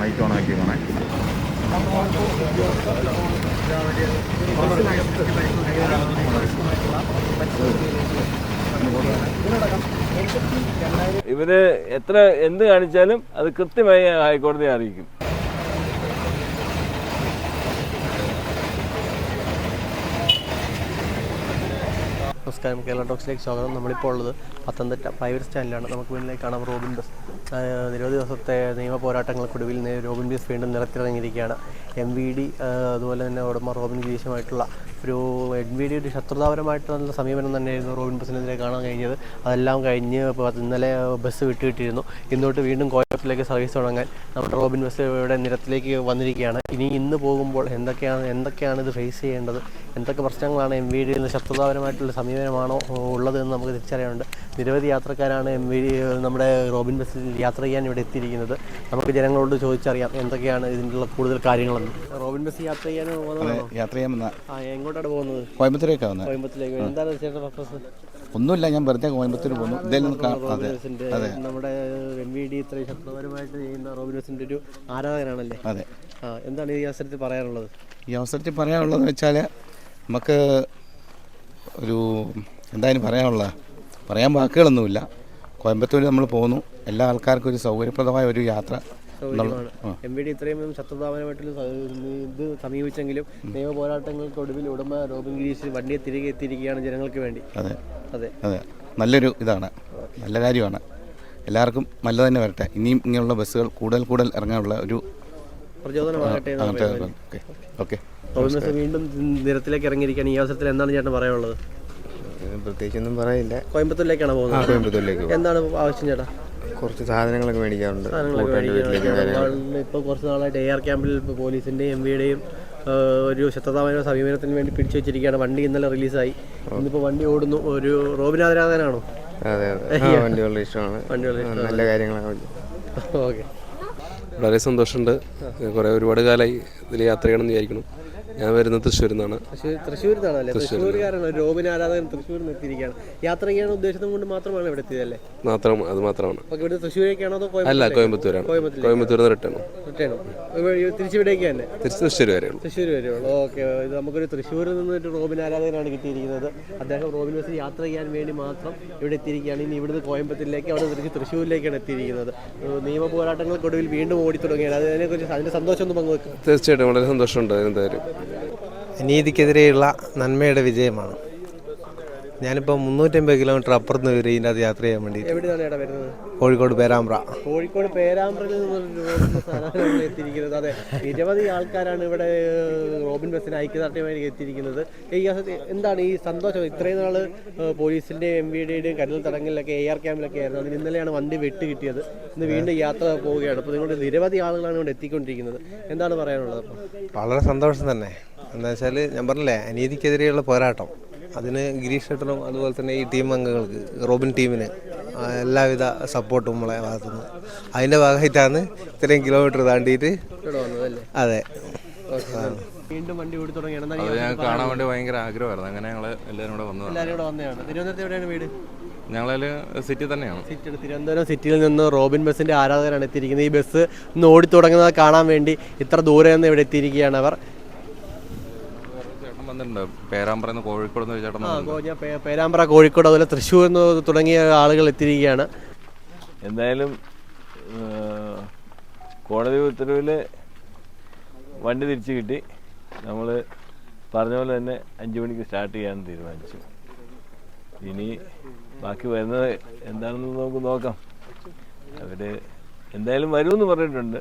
Mic ഓണാക്കി പോണേ. ഇവർ എത്ര എന്ത് കാണിച്ചാലും അത് കൃത്യമായി ഹൈക്കോടതിയെ അറിയിക്കും. നമസ്കാരം. കേരള ടോക്സിലേക്ക് സ്വാഗതം. നമ്മളിപ്പോൾ ഉള്ളത് പത്തനംതിട്ട പ്രൈവറ്റ് സ്റ്റാൻഡിലാണ്. നമുക്ക് മുന്നിലേക്ക് കാണാം റോബിൻ ബസ്. നിരവധി ദിവസത്തെ നിയമ പോരാട്ടങ്ങൾക്കൊടുവിൽ റോബിൻ ബസ് വീണ്ടും നിറത്തിലിറങ്ങിയിരിക്കുകയാണ് എം വി ഡി അതുപോലെ തന്നെ ഉടമ റോബിൻ ഗിരീഷുമായിട്ടുള്ള ഒരു എം വി ഡിയുടെ ശത്രുതാപരമായിട്ടുള്ള സമീപനം തന്നെയായിരുന്നു റോബിൻ ബസ്സിനെതിരെ കാണാൻ കഴിഞ്ഞത്. അതെല്ലാം കഴിഞ്ഞ് ഇപ്പോൾ ഇന്നലെ ബസ് വിട്ടുകിട്ടിയിരുന്നു. ഇന്നോട്ട് വീണ്ടും കോയമ്പത്തൂരിലേക്ക് സർവീസ് തുടങ്ങാൻ നമ്മുടെ റോബിൻ ബസ് ഇവിടെ നിരത്തിലേക്ക് വന്നിരിക്കുകയാണ്. ഇനി ഇന്ന് പോകുമ്പോൾ എന്തൊക്കെയാണ് എന്തൊക്കെയാണ് ഇത് ഫേസ് ചെയ്യേണ്ടത്? എന്തൊക്കെ പ്രശ്നങ്ങളാണ് എം വി ഡിയിൽ നിന്ന് ശത്രുതാപരമായിട്ടുള്ള സമീപനമാണോ ഉള്ളത് എന്ന് നമുക്ക് തിരിച്ചറിയാനുണ്ട്. നിരവധി യാത്രക്കാരാണ് എം വി ഡി നമ്മുടെ റോബിൻ ബസ്സിൽ യാത്ര ചെയ്യാൻ ഇവിടെ എത്തിയിരിക്കുന്നത്. നമുക്ക് ജനങ്ങളോട് ചോദിച്ചറിയാം എന്തൊക്കെയാണ് ഇതിന്റെ കൂടുതൽ കാര്യങ്ങളെന്ന്. റോബിൻ ബസ് യാത്ര ചെയ്യാൻ യാത്ര ചെയ്യാൻ എങ്ങോട്ടാണ് പോകുന്നത്? കോയമ്പത്തൂരേക്കാണ് എന്താണ് ചേട്ടന്റെ പർപ്പസ് ഒന്നുമില്ല ഞാൻ വെറുതെ കോയമ്പത്തൂർ പോകുന്നു ഇതെല്ലാം കാ- അതെ നമ്മുടെ എം വി ഡി ഇത്രയും ശക്തപരമായിട്ട് ചെയ്യുന്ന റോബിനോസിന്റെ ഒരു ആരാധകനാണല്ലേ? അതെ. ആ എന്താണ് ഈ അവസരത്തിൽ പറയാനുള്ളത്? ഈ അവസരത്തിൽ പറയാനുള്ളതെന്ന് വെച്ചാൽ നമുക്ക് ഒരു എന്തായാലും പറയാനുള്ള പറയാൻ വാക്കുകളൊന്നുമില്ല. കോയമ്പത്തൂർ നമ്മൾ പോകുന്നു എല്ലാ ആൾക്കാർക്കും ഒരു സൗകര്യപ്രദമായ ഒരു യാത്ര. എം വി ഡി ഇത്രയും ശത്രുതാപരമായിട്ടുള്ള സ- ഇത് സമീപിച്ചെങ്കിലും നിയമ പോരാട്ടങ്ങൾക്കൊടുവിൽ ഉടമ റോബിൻ ഗിരീഷ് വണ്ടിയെ തിരികെ എത്തിയിരിക്കുകയാണ് ജനങ്ങൾക്ക് വേണ്ടി. അതെ. അതെ. അതെ. നല്ലൊരു ഇതാണ്. നല്ല കാര്യമാണ്. എല്ലാവർക്കും നല്ലത് തന്നെ വരട്ടെ. ഇനിയും ഇങ്ങനെയുള്ള ബസ്സുകൾ കൂടുതൽ കൂടുതൽ ഇറങ്ങാനുള്ള ഒരു പ്രചോദനമാകട്ടെ. ഓക്കെ. വീണ്ടും നിരത്തിലേക്ക് ഇറങ്ങിയിരിക്കുകയാണ്. ഈ അവസരത്തിൽ എന്താണ് ചേട്ടൻ പറയാനുള്ളത്? പ്രത്യേകിച്ചൊന്നും പറയില്ല. കോയമ്പത്തൂരിലേക്കാണ് പോകുന്നത്? കോയമ്പത്തൂരിലേക്ക്. എന്താണ് ആവശ്യം ചേട്ടാ? കുറച്ച് സാധനങ്ങളൊക്കെ മേടിക്കാറുണ്ട്. സാധനങ്ങളൊക്കെ. ഇപ്പോൾ കുറച്ച് നാളായിട്ട് എ ആർ ക്യാമ്പിൽ ഇപ്പോൾ പോലീസിന്റെയും എം വിയുടെയും ഒരു ശത്രുതാപരമായ സമീപനത്തിന് വേണ്ടി പിടിച്ചു വെച്ചിരിക്കുകയാണ്. വണ്ടി ഇന്നലെ റിലീസായി. ഇന്നിപ്പോൾ വണ്ടി ഓടുന്നു. ഒരു റോബിൻ ആരാധനാണോ അതെ അതെ. ആ വണ്ടി വളരെ ഇഷ്ടമാണ്. വണ്ടി വളരെ ആ, നല്ല കാര്യങ്ങളാണ് ഓക്കെ. വളരെ സന്തോഷമുണ്ട്. കുറേ ഒരുപാട് കാലമായി ഇതിൽ യാത്ര ചെയ്യണമെന്ന് വിചാരിക്കണം ഞാൻ വരുന്നത് തൃശ്ശൂരിൽ നിന്നാണ് തൃശ്ശൂർ തൃശ്ശൂരിൽ നിന്നാണല്ലേ റോബിൻ ആരാധകൻ തൃശ്ശൂരിൽ നിന്ന് എത്തിയിരിക്കുകയാണ് യാത്ര ചെയ്യാൻ ഉദ്ദേശിച്ചത് കൊണ്ട് മാത്രമാണ് ഇവിടെ എത്തിയതല്ലേ? മാത്രം അത് മാത്രമാണ്. ഇവിടെ തൃശ്ശൂരേക്കാണോ അതോ അല്ല? കോയമ്പത്തൂരാണ്. കോയമ്പത്തൂർ കോയമ്പത്തൂരിൽ നിന്ന് റിട്ടേൺ റിട്ടേണോ? തിരിച്ചിവിടേക്ക് തന്നെ? തിരിച്ച് തൃശ്ശൂർ വരെയുള്ളൂ തൃശ്ശൂർ വരുള്ളൂ ഓക്കെ ഇത് നമുക്കൊരു തൃശ്ശൂരിൽ നിന്ന് റോബിൻ ആരാധകനാണ് കിട്ടിയിരിക്കുന്നത്. അദ്ദേഹം റോബിൻ ബസ് യാത്ര ചെയ്യാൻ വേണ്ടി മാത്രം ഇവിടെ എത്തിയിരിക്കുകയാണ്. ഇനി ഇവിടുന്ന് കോയമ്പത്തൂരിലേക്ക് അവിടെ തിരിച്ച് തൃശ്ശൂരിലേക്കാണ് എത്തിയിരിക്കുന്നത്. നിയമ പോരാട്ടങ്ങൾക്കൊടുവിൽ വീണ്ടും ഓടി തുടങ്ങിയാണ് അതിനെക്കുറിച്ച് അതിന്റെ സന്തോഷം ഒന്ന് പങ്കുവെക്കും. തീർച്ചയായിട്ടും വളരെ സന്തോഷമുണ്ട് എന്തായാലും. അനീതിക്കെതിരെയുള്ള നന്മയുടെ വിജയമാണ്. ഞാനിപ്പോൾ മുന്നൂറ്റമ്പത് കിലോമീറ്റർ അപ്പുറത്ത് വരും വരെ അത് യാത്ര ചെയ്യാൻ വേണ്ടി എവിടെയാണ് വരുന്നത്? കോഴിക്കോട് പേരാമ്പ്ര. കോഴിക്കോട് പേരാമ്പ്രയിൽ എത്തിയിരിക്കുന്നത്. അതെ നിരവധി ആൾക്കാരാണ് ഇവിടെ റോബിൻ ബസ്സിന് ഐക്യദാർഢ്യമായി എത്തിയിരിക്കുന്നത്. ഈ എന്താണ് ഈ സന്തോഷം? ഇത്രയും നാൾ പോലീസിന്റെ എം വി ഡിയുടെയും കരുതൽ തടങ്കലിലൊക്കെ എ ആർ ക്യാമ്പിലൊക്കെ ആയിരുന്നു. അതിന് ഇന്നലെയാണ് വണ്ടി വെട്ടി കിട്ടിയത്. ഇന്ന് വീണ്ടും യാത്ര പോവുകയാണ്. അപ്പോൾ നിങ്ങളുടെ നിരവധി ആളുകളാണ് ഇവിടെ എത്തിക്കൊണ്ടിരിക്കുന്നത്. എന്താണ് പറയാനുള്ളത്? അപ്പോൾ വളരെ സന്തോഷം തന്നെ. എന്താ വെച്ചാൽ ഞാൻ പറഞ്ഞില്ലേ അനീതിക്കെതിരെയുള്ള പോരാട്ടം. അതിന് ഗിരീഷ് ഷട്ടറും അതുപോലെ തന്നെ ഈ ടീം അംഗങ്ങൾക്ക് റോബിൻ ടീമിന് എല്ലാവിധ സപ്പോർട്ടും നമ്മളെ ഭാഗത്തുനിന്ന്. അതിന്റെ ഭാഗമായിട്ടാണ് ഇത്രയും കിലോമീറ്റർ താണ്ടിയിട്ട് അതെ. വീണ്ടും വണ്ടി ഓടി തുടങ്ങിയാണ്. കാണാൻ വേണ്ടി ഭയങ്കര ആഗ്രഹമായിരുന്നു. അങ്ങനെ ഞങ്ങൾ എല്ലാവരും കൂടെ വന്നു എല്ലാവരും കൂടെ വന്നതാണ്. തിരുവനന്തപുരത്ത് എവിടെയാണ് വീട്? ഞങ്ങളതിൽ സിറ്റി തന്നെയാണ്. സിറ്റി തിരുവനന്തപുരം സിറ്റിയിൽ നിന്ന് റോബിൻ ബസ്സിന്റെ ആരാധകരാണ് എത്തിയിരിക്കുന്നത്. ഈ ബസ് ഇന്ന് ഓടി തുടങ്ങുന്നത് കാണാൻ വേണ്ടി ഇത്ര ദൂരെ നിന്ന് ഇവിടെ എത്തിയിരിക്കുകയാണ് അവർ. വന്നിട്ടുണ്ട്. പേരാമ്പ്രന്ന് കോഴിക്കോട് ചേട്ടൻ ഞാൻ പേരാമ്പ്ര കോഴിക്കോട് അതുപോലെ തൃശ്ശൂർ നിന്ന് തുടങ്ങിയ ആളുകൾ എത്തിയിരിക്കുകയാണ്. എന്തായാലും കോടതി ഉത്തരവിൽ വണ്ടി തിരിച്ചു കിട്ടി. നമ്മൾ പറഞ്ഞ പോലെ തന്നെ അഞ്ചു മണിക്ക് സ്റ്റാർട്ട് ചെയ്യാൻ തീരുമാനിച്ചു. ഇനി ബാക്കി വരുന്നത് എന്താണെന്ന് നമുക്ക് നോക്കാം. അവർ എന്തായാലും വരുമെന്ന് പറഞ്ഞിട്ടുണ്ട്.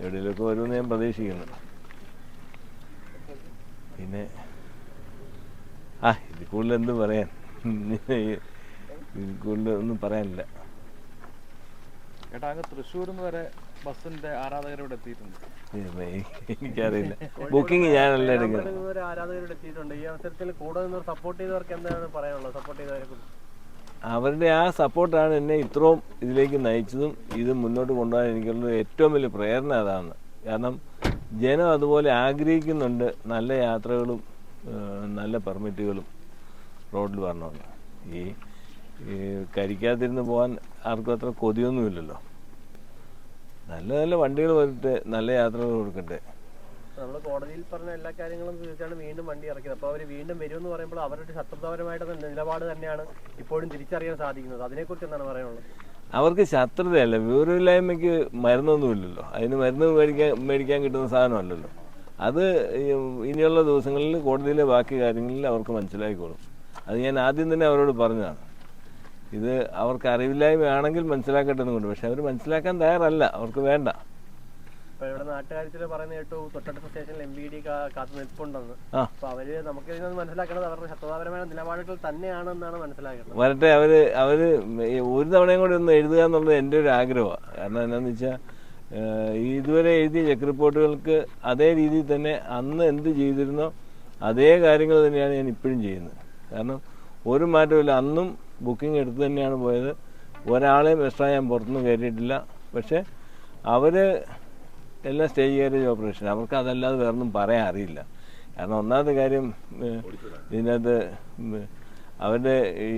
എവിടെയെങ്കിലുമൊക്കെ വരുമെന്ന് ഞാൻ പ്രതീക്ഷിക്കുന്നു. പിന്നെ ആ ഇത് കൂടുതൽ എന്ത് പറയാൻ? ഇത് കൂടുതൽ ഒന്നും പറയാനില്ല. ചേട്ടാ അങ്ങ് തൃശ്ശൂരിൽ വരെ ബസ്സിന്റെ ആരാധകർ ഇവിടെ എത്തിയിട്ടുണ്ട് എനിക്കറിയില്ല. ബുക്കിംഗ് ഞാനല്ല എടുക്കുന്നത്. എത്തിയിട്ടുണ്ട്. ഈ അവസരത്തിൽ കൂടെ നിന്ന് സപ്പോർട്ട് ചെയ്തവർക്ക് എന്താണ് പറയാനുള്ളത്? സപ്പോർട്ട് ചെയ്തവരെ അവരുടെ ആ സപ്പോർട്ടാണ് എന്നെ ഇത്രയും ഇതിലേക്ക് നയിച്ചതും ഇത് മുന്നോട്ട് കൊണ്ടുപോകാൻ എനിക്കുള്ള ഏറ്റവും വലിയ പ്രേരണ അതാണ്. കാരണം ജനം അതുപോലെ ആഗ്രഹിക്കുന്നുണ്ട്. നല്ല യാത്രകളും നല്ല പെർമിറ്റുകളും റോഡിൽ വരണമെന്ന് ഈ ഈ കരിക്കാതിരുന്ന് പോകാൻ ആർക്കും അത്ര കൊതിയൊന്നുമില്ലല്ലോ. നല്ല നല്ല വണ്ടികൾ വരട്ടെ നല്ല യാത്രകൾ കൊടുക്കട്ടെ. നമ്മൾ കോടതിയിൽ പറഞ്ഞ എല്ലാ കാര്യങ്ങളും തീർച്ചയായിട്ടും വീണ്ടും വണ്ടി ഇറക്കിയത്. അപ്പോൾ അവർ വീണ്ടും വരുമെന്ന് പറയുമ്പോൾ അവരുടെ ശത്രുതാപരമായിട്ട് നിലപാട് തന്നെയാണ് ഇപ്പോഴും തിരിച്ചറിയാൻ സാധിക്കുന്നത്. അതിനെക്കുറിച്ച് എന്താണ് പറയാനുള്ളത്? അവർക്ക് ശത്രുതയല്ല വിവരമില്ലായ്മയ്ക്ക് മരുന്നൊന്നുമില്ലല്ലോ. അതിന് മരുന്ന് മേടിക്കാൻ മേടിക്കാൻ കിട്ടുന്ന സാധനമല്ലല്ലോ. അത് ഇനിയുള്ള ദിവസങ്ങളിൽ കോടതിയിലെ ബാക്കി കാര്യങ്ങളിൽ അവർക്ക് മനസ്സിലായിക്കോളും. അത് ഞാൻ ആദ്യം തന്നെ അവരോട് പറഞ്ഞതാണ്. ഇത് അവർക്ക് അറിവില്ലായ്മയാണെങ്കിൽ മനസ്സിലാക്കട്ടെ എന്നുകൊണ്ട് പക്ഷെ അവർ മനസ്സിലാക്കാൻ തയ്യാറല്ല. അവർക്ക് വേണ്ട. ഇപ്പോൾ ഇവിടെ നാട്ടുകാര്യത്തിൽ പറയുന്ന കേട്ടു തൊട്ടടുത്ത സ്റ്റേഷനിൽ എം വി ഡി കാത്തു നിൽപ്പുണ്ടെന്ന്. ആ. അപ്പോൾ അവർ നമുക്ക് മനസ്സിലാക്കേണ്ടത് അവരുടെ നിലപാടുകൾ തന്നെയാണെന്നാണ് വരട്ടെ അവർ അവർ ഒരു തവണയും കൂടി ഒന്ന് എഴുതുക എന്നുള്ളത് എന്റെ ഒരു ആഗ്രഹമാണ്. കാരണം എന്താണെന്ന് വെച്ചാൽ ഇതുവരെ എഴുതിയ ചെക്ക് റിപ്പോർട്ടുകൾക്ക് അതേ രീതിയിൽ തന്നെ അന്ന് എന്ത് ചെയ്തിരുന്നോ അതേ കാര്യങ്ങൾ തന്നെയാണ് ഞാൻ ഇപ്പോഴും ചെയ്യുന്നത്. കാരണം ഒരു മാറ്റമില്ല അന്നും ബുക്കിംഗ് എടുത്ത് തന്നെയാണ് പോയത്. ഒരാളെയും എക്സ്ട്രാ ഞാൻ പുറത്തുനിന്ന് കയറിയിട്ടില്ല പക്ഷേ അവർ എല്ലാം സ്റ്റേജ് കാരേജ് ഓപ്പറേഷൻ. അവർക്ക് അതല്ലാതെ വേറൊന്നും പറയാൻ അറിയില്ല. കാരണം ഒന്നാമത്തെ കാര്യം ഇതിനകത്ത് അവരുടെ ഈ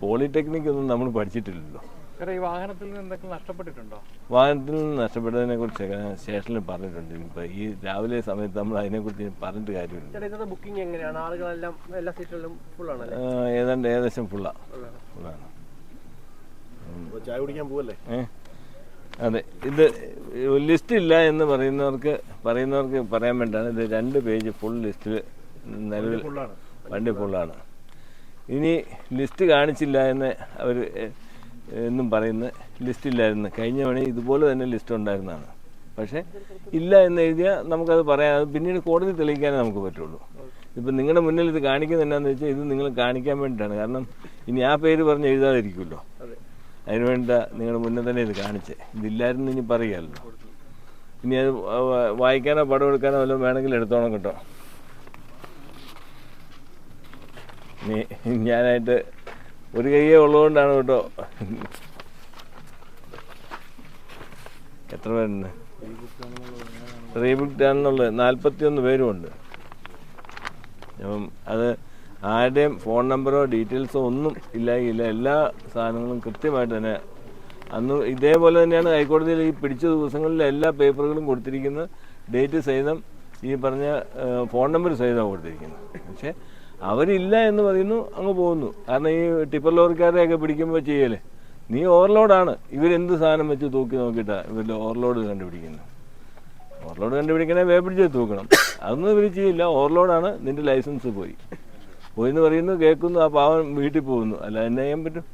പോളിടെക്നിക് ഒന്നും നമ്മൾ പഠിച്ചിട്ടില്ലല്ലോ. ചേട്ടാ ഈ വാഹനത്തിൽ നിന്ന് എന്തെങ്കിലും നഷ്ടപ്പെട്ടിട്ടുണ്ടോ? വാഹനത്തിൽ നിന്ന് നഷ്ടപ്പെട്ടതിനെ കുറിച്ച് സ്റ്റേഷനിൽ പറഞ്ഞിട്ടുണ്ട്. ഇപ്പൊ ഈ രാവിലെ സമയത്ത് നമ്മൾ അതിനെ കുറിച്ച് പറഞ്ഞിട്ട് കാര്യമില്ല. ബുക്കിംഗ് എങ്ങനെയാണ്? ആളുകളെല്ലാം എല്ലാ സീറ്റുകളിലും ഫുൾ ആണല്ലേ? ഏഹ്, ഏതാണ്ട് ഏകദേശം ഫുള്ളാ ഫുള്ളാണ് ചായ കുടിക്കാൻ പോവല്ലേ? അതെ. ഇത് ലിസ്റ്റ് ഇല്ല എന്ന് പറയുന്നവർക്ക് പറയുന്നവർക്ക് പറയാൻ വേണ്ടാണ് ഇത് രണ്ട് പേജ് ഫുൾ ലിസ്റ്റിൽ നിലവിൽ വണ്ടി ഫുള്ളാണ് ഇനി ലിസ്റ്റ് കാണിച്ചില്ല എന്ന് അവർ എന്നും പറയുന്ന ലിസ്റ്റ് ഇല്ലായിരുന്നു കഴിഞ്ഞ മണി ഇതുപോലെ തന്നെ ലിസ്റ്റ് ഉണ്ടായിരുന്നതാണ്. പക്ഷേ ഇല്ല എന്ന് എഴുതിയാൽ നമുക്കത് പറയാം. പിന്നീട് കോടതി തെളിയിക്കാനേ നമുക്ക് പറ്റുള്ളൂ. ഇപ്പം നിങ്ങളുടെ മുന്നിൽ ഇത് കാണിക്കുന്നത് എന്നാന്ന് വെച്ചാൽ ഇത് നിങ്ങൾ കാണിക്കാൻ വേണ്ടിയിട്ടാണ്. കാരണം ഇനി ആ പേര് പറഞ്ഞ് എഴുതാതിരിക്കുമല്ലോ. അതിന് വേണ്ട നിങ്ങളുടെ മുന്നേ തന്നെ ഇത് കാണിച്ചേ. ഇതില്ലായിരുന്നു ഇനി പറയുകയല്ലോ ഇനി അത് വായിക്കാനോ പടം എടുക്കാനോ വല്ലതും വേണമെങ്കിൽ എടുത്തോണം കേട്ടോ. ഞാനായിട്ട് ഒരു കൈയേ ഉള്ളതുകൊണ്ടാണ് കേട്ടോ. എത്ര പേരുണ്ട്? റീബുക്ക് ആണെന്നുള്ളത് നാൽപ്പത്തി ഒന്ന് പേരുമുണ്ട്. അപ്പം അത് ആരുടെയും ഫോൺ നമ്പറോ ഡീറ്റെയിൽസോ ഒന്നും ഇല്ലായില്ല എല്ലാ സാധനങ്ങളും കൃത്യമായിട്ട് തന്നെ അന്ന് ഇതേപോലെ തന്നെയാണ് ഹൈക്കോടതിയിൽ ഈ പിടിച്ച ദിവസങ്ങളിൽ എല്ലാ പേപ്പറുകളും കൊടുത്തിരിക്കുന്നത്. ഡേറ്റ് സഹിതം ഈ പറഞ്ഞ ഫോൺ നമ്പർ സഹിതമാണ് കൊടുത്തിരിക്കുന്നത്. പക്ഷേ അവരില്ല എന്ന് പറയുന്നു അങ്ങ് പോകുന്നു. കാരണം ഈ ടിപ്പർ ലോറിക്കാരെയൊക്കെ പിടിക്കുമ്പോൾ ചെയ്യലേ. നീ ഓവർലോഡാണ്. ഇവരെന്ത് സാധനം വെച്ച് തൂക്കി നോക്കിയിട്ടാണ് ഇവരുടെ ഓവർലോഡ് കണ്ടുപിടിക്കുന്നത് ഓവർലോഡ് കണ്ടുപിടിക്കണേ വേപ്പിടിച്ച് തൂക്കണം. അതൊന്നും ഇവർ ചെയ്യില്ല. ഓവർലോഡാണ്. നിന്റെ ലൈസൻസ് പോയി. പോയി എന്ന് പറയുന്നു കേൾക്കുന്നു ആ പാവൻ വീട്ടിൽ പോകുന്നു. അല്ല എന്നെ ചെയ്യാൻ പറ്റും?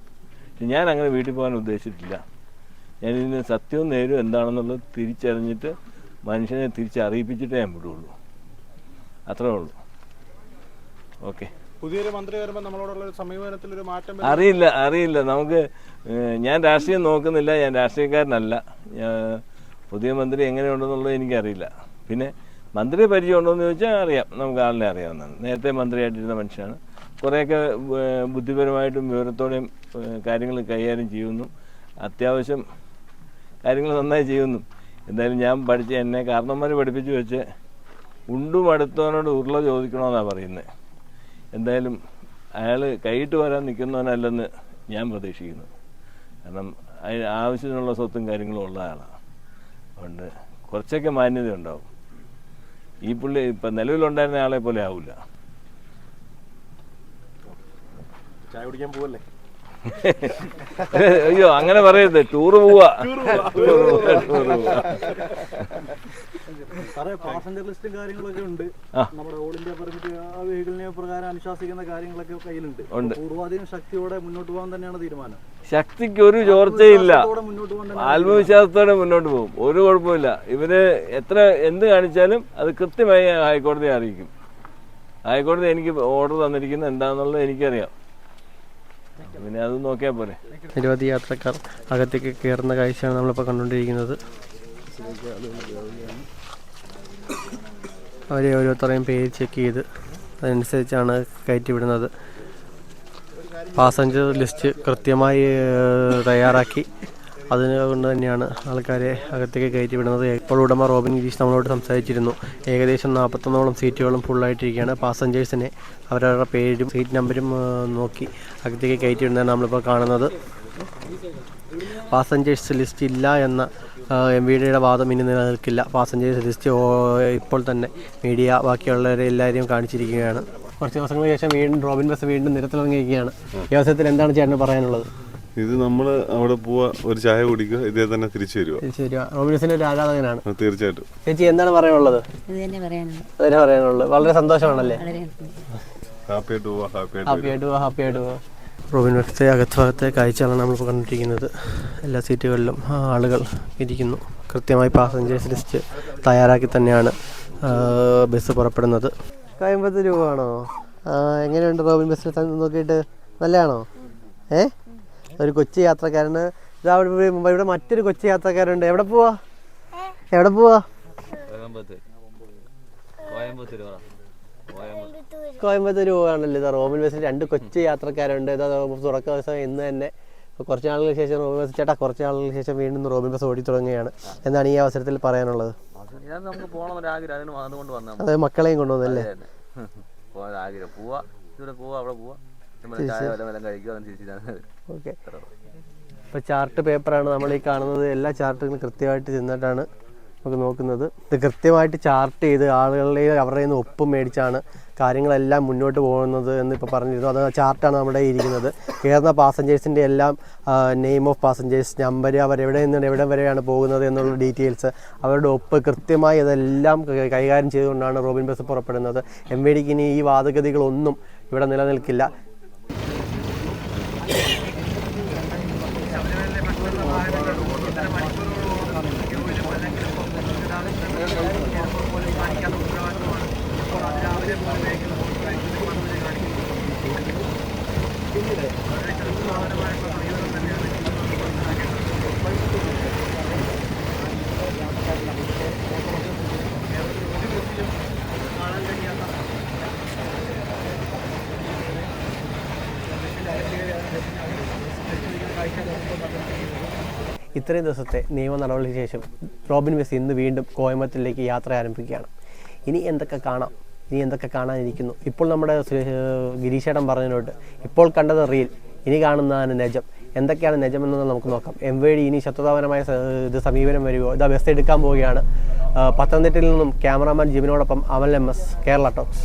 ഞാൻ അങ്ങനെ വീട്ടിൽ പോകാൻ ഉദ്ദേശിച്ചിട്ടില്ല. ഞാൻ ഇതിന് സത്യവും നേരും എന്താണെന്നുള്ളത് തിരിച്ചറിഞ്ഞിട്ട് മനുഷ്യനെ തിരിച്ചറിയിപ്പിച്ചിട്ടേ ഞാൻ വിടുകയുള്ളൂ അത്രേ ഉള്ളൂ. ഓക്കെ. പുതിയൊരു മന്ത്രി വരുമ്പോൾ നമ്മളോടുള്ള ഒരു സമീപനത്തിൽ ഒരു മാറ്റം അറിയില്ല അറിയില്ല. നമുക്ക് ഞാൻ രാഷ്ട്രീയം നോക്കുന്നില്ല. ഞാൻ രാഷ്ട്രീയക്കാരനല്ല. പുതിയ മന്ത്രി എങ്ങനെയുണ്ടെന്നുള്ളത് എനിക്കറിയില്ല. പിന്നെ മന്ത്രി പരിചയം ഉണ്ടോ എന്ന് ചോദിച്ചാൽ അറിയാം. നമുക്ക് ആളിനെ അറിയാവുന്നതാണ്. നേരത്തെ മന്ത്രിയായിട്ടിരുന്ന മനുഷ്യനാണ്. കുറേയൊക്കെ ബുദ്ധിപരമായിട്ടും വിവരത്തോടെയും കാര്യങ്ങൾ കൈകാര്യം ചെയ്യുന്നു. അത്യാവശ്യം കാര്യങ്ങൾ നന്നായി ചെയ്യുന്നു. എന്തായാലും ഞാൻ പഠിച്ച എന്നെ കാരണന്മാർ പഠിപ്പിച്ച് വെച്ച് ഉണ്ടും അടുത്തവനോട് ഉരുള ചോദിക്കണമെന്നാണ് പറയുന്നത് എന്തായാലും അയാൾ കൈയിട്ട് വരാൻ നിൽക്കുന്നവനല്ലെന്ന് ഞാൻ പ്രതീക്ഷിക്കുന്നു. കാരണം അതിന് ആവശ്യത്തിനുള്ള സ്വത്തും കാര്യങ്ങളും ഉള്ള ആളാണ് അതുകൊണ്ട് കുറച്ചൊക്കെ മാന്യത ഉണ്ടാവും. ഈ പുള്ളി ഇപ്പം നിലവിലുണ്ടായിരുന്ന ആളെ പോലെ ആവില്ല ചായ കുടിക്കാൻ പോവല്ലേ? അയ്യോ അങ്ങനെ പറയരുത്. ടൂറ് പോവാ ടൂറ് പോവാ. പാസഞ്ചർ ലിസ്റ്റും കാര്യങ്ങളൊക്കെ ഉണ്ട്. നമ്മുടെ ഓൾ ഇന്ത്യ പെർമിറ്റ് ആ വെഹിക്കിളിനെ പ്രകാരം അനുശാസിക്കുന്ന കാര്യങ്ങളൊക്കെ കയ്യിലുണ്ട്. പൂർവാധീന ശക്തിയോടെ മുന്നോട്ട് പോകാൻ തന്നെയാണ് തീരുമാനം. ശക്തിക്ക് ഒരു ചോർച്ചയില്ല. ആത്മവിശ്വാസത്തോടെ മുന്നോട്ട് പോകാൻ ആത്മവിശ്വാസത്തോടെ മുന്നോട്ട് പോകും. ഒരു കുഴപ്പമില്ല ഇവർ എത്ര എന്ത് കാണിച്ചാലും അത് കൃത്യമായി ഹൈക്കോടതിയെ അറിയിക്കും. ഹൈക്കോടതി എനിക്ക് ഓർഡർ തന്നിരിക്കുന്നത് എന്താണെന്നുള്ളത് എനിക്കറിയാം. പിന്നെ അത് നോക്കിയാൽ പോരെ. നിരവധി യാത്രക്കാർ അകത്തേക്ക് കയറുന്ന കാഴ്ചയാണ് നമ്മളിപ്പോൾ കണ്ടുകൊണ്ടിരിക്കുന്നത്. അവരെ ഓരോരുത്തരെയും പേര് ചെക്ക് ചെയ്ത് അതനുസരിച്ചാണ് കയറ്റി വിടുന്നത് പാസഞ്ചർ ലിസ്റ്റ് കൃത്യമായി തയ്യാറാക്കി. അതുകൊണ്ട് തന്നെയാണ് ആൾക്കാരെ അകത്തേക്ക് കയറ്റി വിടുന്നത് ഇപ്പോൾ ഉടമ റോബിൻ ഗിരീഷ് നമ്മളോട് സംസാരിച്ചിരുന്നു. ഏകദേശം നാൽപ്പത്തൊന്നോളം സീറ്റുകളും ഫുള്ളായിട്ടിരിക്കുകയാണ്. പാസഞ്ചേഴ്സിനെ അവരവരുടെ പേരും സീറ്റ് നമ്പരും നോക്കി അകത്തേക്ക് കയറ്റി വിടുന്നതാണ് നമ്മളിപ്പോൾ കാണുന്നത്. പാസഞ്ചേഴ്സ് ലിസ്റ്റ് ഇല്ല എന്ന എം വി ഡിയുടെ വാദം ഇനി നിലനിൽക്കില്ല. പാസഞ്ചേഴ്സ് ലിസ്റ്റ് ഇപ്പോൾ തന്നെ മീഡിയ ബാക്കിയുള്ളവരെ എല്ലാവരെയും കാണിച്ചിരിക്കുകയാണ്. കുറച്ച് ദിവസങ്ങൾക്ക് ശേഷം വീണ്ടും റോബിൻ ബസ് വീണ്ടും നിരത്തിലിറങ്ങിയിരിക്കുകയാണ്. ഈ അവസരത്തിൽ എന്താണ് ചേട്ടന് പറയാനുള്ളത്? ഇത് നമ്മൾ അവിടെ പോവാ ഒരു ചായ കുടിക്കുക ഇതേ തന്നെ തിരിച്ചു വരിക ശരി റോബിൻ ബസിന്റെ ഒരു ആരാധകനാണ്. തീർച്ചയായിട്ടും. ചേച്ചി എന്താണ് പറയാനുള്ളത്? ഇത് തന്നെ പറയാനുള്ളത്. വളരെ സന്തോഷമാണല്ലേ? വളരെ ഹാപ്പി ആയിട്ട് പോവാ ഹാപ്പി ആയിട്ട് പോവാ ഹാപ്പി ആയിട്ട് പോവാ. റോബിൻ ബസ്സിന്റെ അകത്തുഭാഗത്തെ കാഴ്ചകളാണ് നമ്മളിപ്പോൾ കണ്ടിരിക്കുന്നത്. എല്ലാ സീറ്റുകളിലും ആളുകൾ ഇരിക്കുന്നു. കൃത്യമായി പാസഞ്ചേഴ്സ് ലിസ്റ്റ് തയ്യാറാക്കി തന്നെയാണ് ബസ് പുറപ്പെടുന്നത്. കോയമ്പത്തൂർ രൂപയാണോ എങ്ങനെയുണ്ട് റോബിൻ ബസ്സിൽ തന്നെ നോക്കിയിട്ട്? നല്ലതാണോ? ഏ? ഒരു കൊച്ചു യാത്രക്കാരന് ഇതാ ഇവിടെ- ഇവിടെ മറ്റൊരു കൊച്ചു യാത്രക്കാരുണ്ട്. എവിടെ പോവാ? എവിടെ പോവാ? കോയമ്പത്തൂർ. പോവാണല്ലോ ഇതാ. റോബിൻ ബസ്സിൽ രണ്ട് കൊച്ചു യാത്രക്കാരുണ്ട്. ഇതാ തുറക്ക ദിവസം ഇന്ന് തന്നെ. കുറച്ച് നാളുകൾക്ക് ശേഷം റോബിൻ ബസ് ചേട്ടാ കുറച്ച് നാളുകൾക്ക് ശേഷം വീണ്ടും റോബിൻ ബസ് ഓടി തുടങ്ങുകയാണ് എന്നാണ് ഈ അവസരത്തിൽ പറയാനുള്ളത്? അതെ മക്കളെയും കൊണ്ടുവന്നല്ലേ ഓക്കെ. ഇപ്പൊ ചാർട്ട് പേപ്പറാണ് നമ്മൾ ഈ കാണുന്നത്. എല്ലാ ചാർട്ടുകളും കൃത്യമായിട്ട് ചെന്നിട്ടാണ് നമുക്ക് നോക്കുന്നത്. ഇത് കൃത്യമായിട്ട് ചാർട്ട് ചെയ്ത് ആളുകളുടെ അവരുടെ നിന്ന് ഒപ്പ് മേടിച്ചാണ് കാര്യങ്ങളെല്ലാം മുന്നോട്ട് പോകുന്നത് എന്ന് ഇപ്പോൾ പറഞ്ഞിരുന്നു. അത് ചാർട്ടാണ് നമ്മുടെ ഇരിക്കുന്നത്. കയറുന്ന പാസഞ്ചേഴ്സിന്റെ എല്ലാം നെയിം ഓഫ് പാസഞ്ചേഴ്സ് നമ്പർ അവർ എവിടെ നിന്നാണ് എവിടെ വരെയാണ് പോകുന്നത് എന്നുള്ള ഡീറ്റെയിൽസ് അവരുടെ ഒപ്പ് കൃത്യമായി അതെല്ലാം കൈകാര്യം ചെയ്തുകൊണ്ടാണ് റോബിൻ ബസ് പുറപ്പെടുന്നത്. എം വി ഡിക്ക് ഇനി ഈ വാദഗതികളൊന്നും ഇവിടെ നിലനിൽക്കില്ല. ഇത്രയും ദിവസത്തെ നിയമ നടപടിക്ക് ശേഷം റോബിൻ വെസ് ഇന്ന് വീണ്ടും കോയമ്പത്തൂരിലേക്ക് യാത്ര ആരംഭിക്കുകയാണ്. ഇനി എന്തൊക്കെ കാണാം? ഇനി എന്തൊക്കെ കാണാനിരിക്കുന്നു? ഇപ്പോൾ നമ്മുടെ ഗിരീശേടൻ പറഞ്ഞതിനോട് ഇപ്പോൾ കണ്ടത് റീൽ ഇനി കാണുന്നതാണ് നിജം. എന്തൊക്കെയാണ് നിജമെന്നത് നമുക്ക് നോക്കാം. എം വി ഡി ഇനി ശത്രുതാപരമായ ഇത് സമീപനം വരുമോ ഇതാ ബസ് എടുക്കാൻ പോവുകയാണ്. പത്തനംതിട്ടയിൽ നിന്നും cameraman ജിബിനോടൊപ്പം Amal M S Kerala talks.